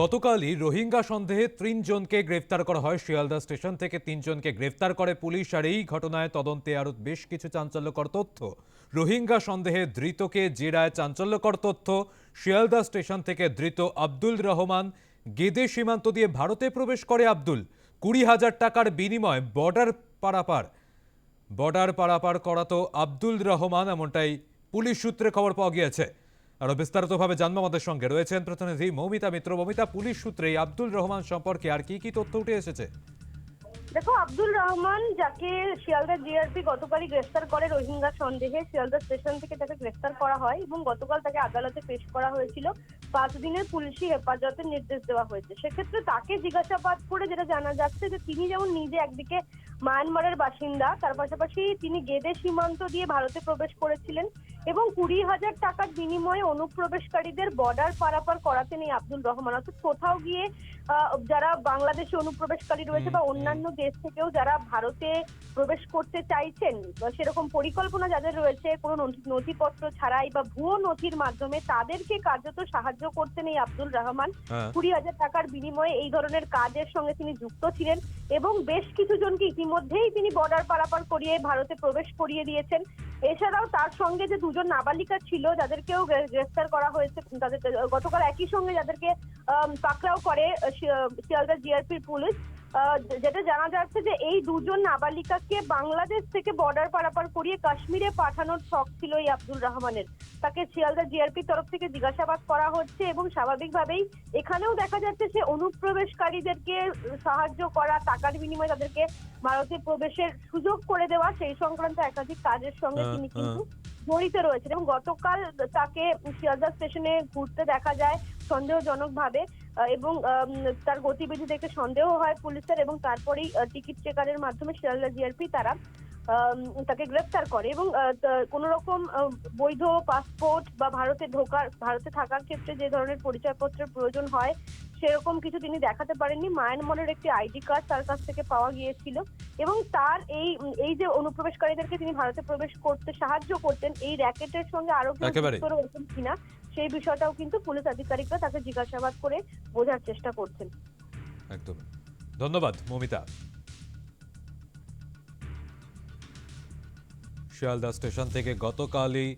গতকালই রোহিঙ্গা সন্দেহে তিনজনকে গ্রেফতার করা হয়। শিয়ালদা স্টেশন থেকে তিনজনকে গ্রেফতার করে পুলিশ আর এই ঘটনায় তদন্তে আরও বেশ কিছু চাঞ্চল্যকর তথ্য। রোহিঙ্গা সন্দেহে ধৃতকে জেরায় চাঞ্চল্যকর তথ্য। শিয়ালদা স্টেশন থেকে ধৃত আব্দুল রহমান গেদে সীমান্ত দিয়ে ভারতে প্রবেশ করে আব্দুল। কুড়ি হাজার টাকার বিনিময়ে বর্ডার পারাপার বর্ডার পারাপার করা তো আব্দুল রহমান এমনটাই পুলিশ সূত্রে খবর পাওয়া গিয়েছে। আরও বিস্তারিতভাবে জানব আমাদের সঙ্গে। রয়েছেন প্রতিনিধি মৌমিতা মিত্র। মৌমিতা, পুলিশ সূত্রে আব্দুল রহমান সম্পর্কে আর কি কি তথ্য উঠে এসেছে? দেখো, আব্দুল রহমান যাকে শিয়ালদা জিআরপি গতকালই গ্রেফতার করে রোহিঙ্গা সন্দেহে, শিয়ালদা স্টেশন থেকে তাকে গ্রেফতার করা হয় এবং গতকাল তাকে আদালতে পেশ করা হয়েছিল। পাঁচ দিনের পুলিশি হেফাজতের নির্দেশ দেওয়া হয়েছে। সেক্ষেত্রে তাকে জিজ্ঞাসাবাদ করে যেটা জানা যাচ্ছে যে, তিনি যেমন নিজে একদিকে মায়ানমারের বাসিন্দা, তার পাশাপাশি তিনি গেদে সীমান্ত দিয়ে ভারতে প্রবেশ করেছিলেন। এবং কুড়ি হাজার টাকার বিনিময়ে অনুপ্রবেশকারীদের বর্ডার পারাপার করাতে নেই আব্দুল রহমান। অর্থাৎ কোথাও গিয়ে আহ, যারা বাংলাদেশে অনুপ্রবেশকারী রয়েছে বা অন্যান্য দেশ থেকেও যারা ভারতে প্রবেশ করতে চাইছেন সেরকম পরিকল্পনা যাদের রয়েছে কোনো নথি- নথিপত্র ছাড়াই বা ভুয়ো নথির মাধ্যমে তাদেরকে কার্যত সাহায্য করতে নেই আব্দুল রহমান। হ্যাঁ। কুড়ি হাজার টাকার বিনিময়ে এই ধরনের কাজের সঙ্গে তিনি যুক্ত ছিলেন এবং বেশ কিছু জনকে ইতিমধ্যেই তিনি বর্ডার পারাপার করিয়ে ভারতে প্রবেশ করিয়ে দিয়েছেন। এছাড়াও তার সঙ্গে যে দুজন নাবালিকা ছিল, যাদেরকেও গ্রেফতার করা হয়েছে, তাদের, গতকাল একই সঙ্গে যাদেরকে পাকড়াও করে শিয়ালদা জিআরপির পুলিশ। যেটা জানা যাচ্ছে যে এই দুজন নাবালিকাকে বাংলাদেশ থেকে বর্ডার পারাপার করিয়ে কাশ্মীরে পাঠানোর শখ ছিল এই আব্দুল রহমানের। তাকে শিয়ালদা জিআরপি তরফ থেকে জিজ্ঞাসাবাদ করা হচ্ছে এবং স্বাভাবিকভাবেই এখানেও দেখা যাচ্ছে সে অনুপ্রবেশকারীদেরকে সাহায্য করা টাকার বিনিময়ে তাদেরকে ভারতে প্রবেশের সুযোগ করে দেওয়া সেই সংক্রান্ত একাধিক কাজের সঙ্গে হ্যাঁ, তিনি কিন্তু জড়িত রয়েছেন এবং গতকাল তাকে শিয়ালদা স্টেশনে ঘুরতে দেখা যায় সন্দেহজনক ভাবে এবং তার গতিবিধি দেখে সন্দেহ হয় পুলিশের এবং তারপরেই টিকিট চেকারের মাধ্যমে শিয়ালদা জিআরপি তারা তাকে গ্রেফতার করে এবং কোন রকম বৈধ পাসপোর্ট বা ভারতে ঢোকার ভারতে থাকার ক্ষেত্রে যে ধরনের পরিচয়পত্রের প্রয়োজন হয় সেরকম কিছু তিনি দেখাতে পারেননি। মায়ানমারের একটি আইডি কার্ড তার কাছ থেকে পাওয়া গিয়েছিল এবং তার এই এই যে অনুপ্রবেশকারীদেরকে তিনি ভারতে প্রবেশ করতে সাহায্য করতেন এই র্যাকেটের সঙ্গে আরও কেউ রয়েছেন কিনা সেই বিষয়টাও কিন্তু পুলিশ আধিকারিকরা তাকে জিজ্ঞাসাবাদ করে বোঝার চেষ্টা করছেন। একদম। ধন্যবাদ মৌমিতা। শিয়ালদা স্টেশন থেকে গতকালই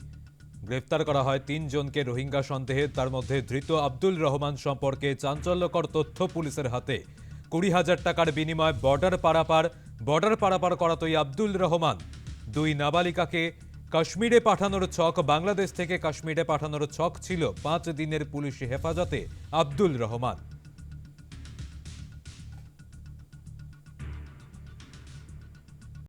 গ্রেফতার করা হয় তিনজনকে রোহিঙ্গা সন্দেহে তার মধ্যে ধৃত আব্দুল রহমান সম্পর্কে চাঞ্চল্যকর তথ্য পুলিশের হাতে। কুড়ি হাজার টাকার বিনিময়ে বর্ডার পারাপার বর্ডার পারাপার করাতই আব্দুল রহমান। দুই নাবালিকাকে কাশ্মীরে পাঠানোর ছক, বাংলাদেশ থেকে কাশ্মীরে পাঠানোর ছক ছিল পাঁচ দিনের পুলিশি হেফাজতে আব্দুল রহমান।